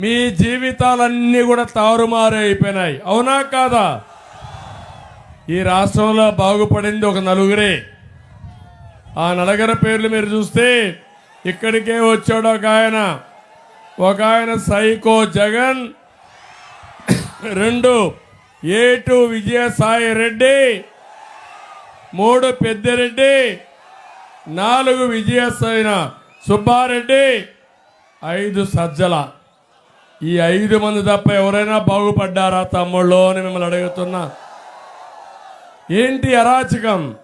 మీ జీవితాలన్నీ కూడా తారుమారు అయిపోయినాయి. అవునా కాదా? ఈ రాష్ట్రంలో బాగుపడింది ఒక నలుగురే. ఆ నలుగురి పేర్లు మీరు చూస్తే ఇక్కడికే వచ్చాడు ఒక ఆయన. ఒక ఆయన సైకో జగన్ రెండు ఏటు విజయసాయి రెడ్డి మూడు పెద్దిరెడ్డి నాలుగు విజయసాయిన సుబ్బారెడ్డి ఐదు సజ్జల. ఈ ఐదు మంది తప్ప ఎవరైనా బాగుపడ్డారా తమ్ముళ్ళు అని మిమ్మల్ని అడుగుతున్నా. ఏంటి అరాచకం?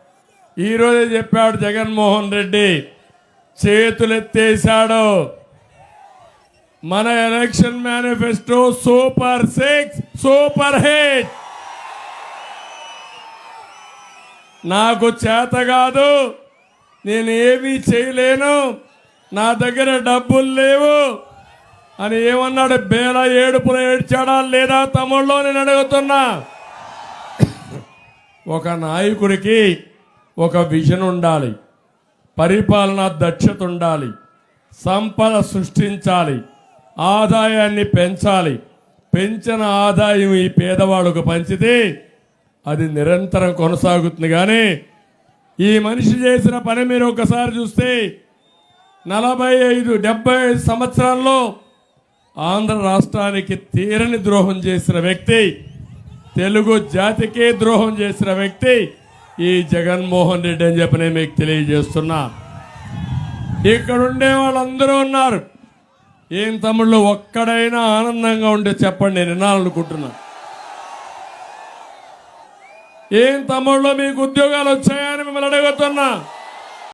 ఈరోజే చెప్పాడు జగన్మోహన్ రెడ్డి చేతులెత్తేశాడు. మన election manifesto super six super hit. నాకు చేత కాదు నేను ఏమీ చేయలేను నా దగ్గర డబ్బులు లేవు. అని ఏమన్నాడు? బేల ఏడుపులు ఏడ్చాడా లేదా? తమ్ముళ్ళు నేను అడుగుతున్నా. ఒక నాయకుడికి ఒక విజన్ ఉండాలి. పరిపాలన దక్షత ఉండాలి. సంపద సృష్టించాలి. ఆదాయాన్ని పెంచాలి. పెంచిన ఆదాయం ఈ పేదవాళ్ళకు పంచితే అది నిరంతరం కొనసాగుతుంది. కానీ ఈ మనిషి చేసిన పని మీరు ఒకసారి చూస్తే నలభై ఐదు డెబ్బై ఐదు సంవత్సరాల్లో ఆంధ్ర రాష్ట్రానికి తీరని ద్రోహం చేసిన వ్యక్తి తెలుగు జాతికే ద్రోహం చేసిన వ్యక్తి ఈ జగన్మోహన్ రెడ్డి అని చెప్పి నేను మీకు తెలియజేస్తున్నా. ఇక్కడ ఉండే వాళ్ళందరూ ఉన్నారు. ఏం తమ్ముళ్ళు ఒక్కడైనా ఆనందంగా ఉంటే చెప్పండి నేను వినాలనుకుంటున్నా. ఏం తమ్ముళ్ళు మీకు ఉద్యోగాలు వచ్చాయని మిమ్మల్ని అడుగుతున్నా.